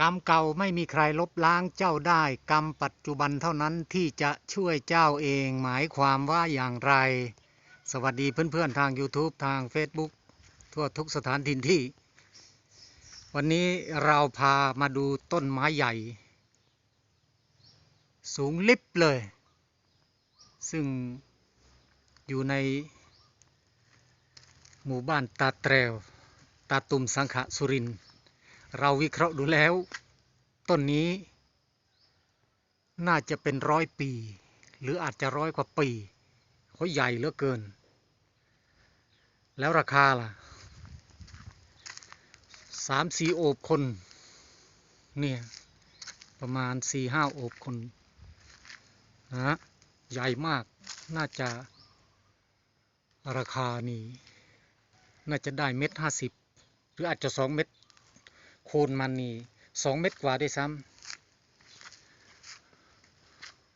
กรรมเก่าไม่มีใครลบล้างเจ้าได้ กรรมปัจจุบันเท่านั้นที่จะช่วยเจ้าเองหมายความว่าอย่างไร สวัสดีเพื่อนๆทาง YouTube ทาง Facebook ทั่วทุกสถานทินที่ วันนี้เราพามาดูต้นไม้ใหญ่ สูงลิบเลย ซึ่งอยู่ในหมู่บ้านตาแตรวตาตุมสังขะสุรินทร์ เราวิเคราะห์ดูแล้ว ต้นนี้ น่าจะเป็นร้อยปี หรืออาจจะร้อยกว่าปีเขาใหญ่เหลือเกิน แล้วราคาล่ะสามสี่โอบคน เนี่ย ประมาณสี่ห้าโอบคนนะใหญ่มากน่าจะราคานี่น่าจะได้เม็ดห้าสิบหรืออาจจะสองเม็ด โคนมันนี่สองเม็ดกว่าด้วยซ้ำ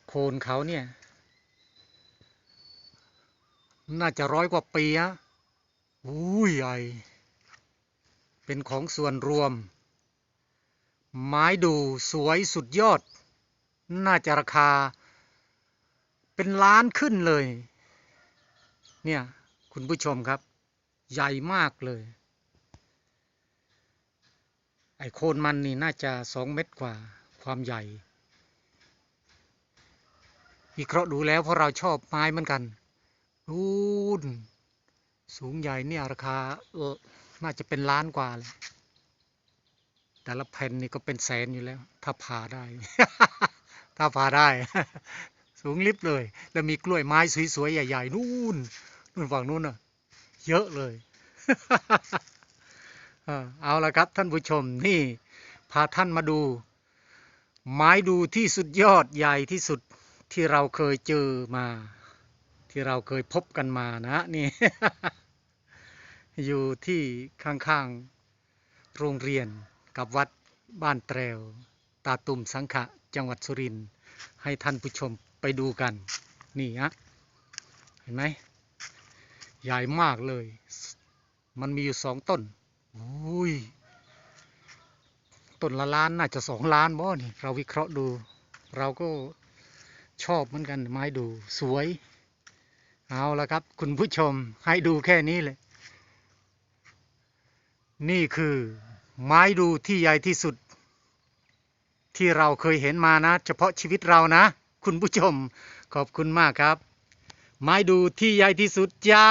โคนเขาเนี่ย น่าจะร้อยกว่าปีอะอุ้ยใหญ่เป็นของส่วนรวม ไม้ดูสวยสุดยอด น่าจะราคา เป็นล้านขึ้นเลย เนี่ย คุณผู้ชมครับ ใหญ่มากเลย โคนมันนี่น่าจะสองเม็ดกว่าความใหญ่วิเคราะห์ดูแล้วเพราะเราชอบไม้เหมือนกันรูนสูงใหญ่เนี่ยราคาเออน่าจะเป็นล้านกว่าเลยแต่ละแผ่นนี่ก็เป็นแสนอยู่แล้ว ถ้าผ่าได้ ถ้าผ่าได้ สูงลิบเลย แล้วมีกล้วยไม้สวยๆใหญ่ๆนู่นนู่นฝั่งนู้นน่ะ เยอะเลย เอาละครับท่านผู้ชมนี่พาท่านมาดู ไม้ดูที่สุดยอดใหญ่ที่สุดที่เราเคยเจอมา ที่เราเคยพบกันมานะนี่ อยู่ที่ข้างๆโรงเรียนกับวัดบ้านแตรว ตาตุ่มสังขะจังหวัดสุรินทร์ให้ท่านผู้ชมไปดูกัน นี่ฮะเห็นไหมใหญ่มากเลย มันมีอยู่สองต้น อุ้ยต้นละล้านน่าจะสองล้านบ่นี่เราวิเคราะห์ดู เราก็ชอบเหมือนกันไม้ดูสวย เอาละครับ คุณผู้ชมให้ดูแค่นี้เลย นี่คือไม้ดูที่ใหญ่ที่สุด ที่เราเคยเห็นมานะ เฉพาะชีวิตเรานะ คุณผู้ชมขอบคุณมากครับ ไม้ดูที่ใหญ่ที่สุดจ้า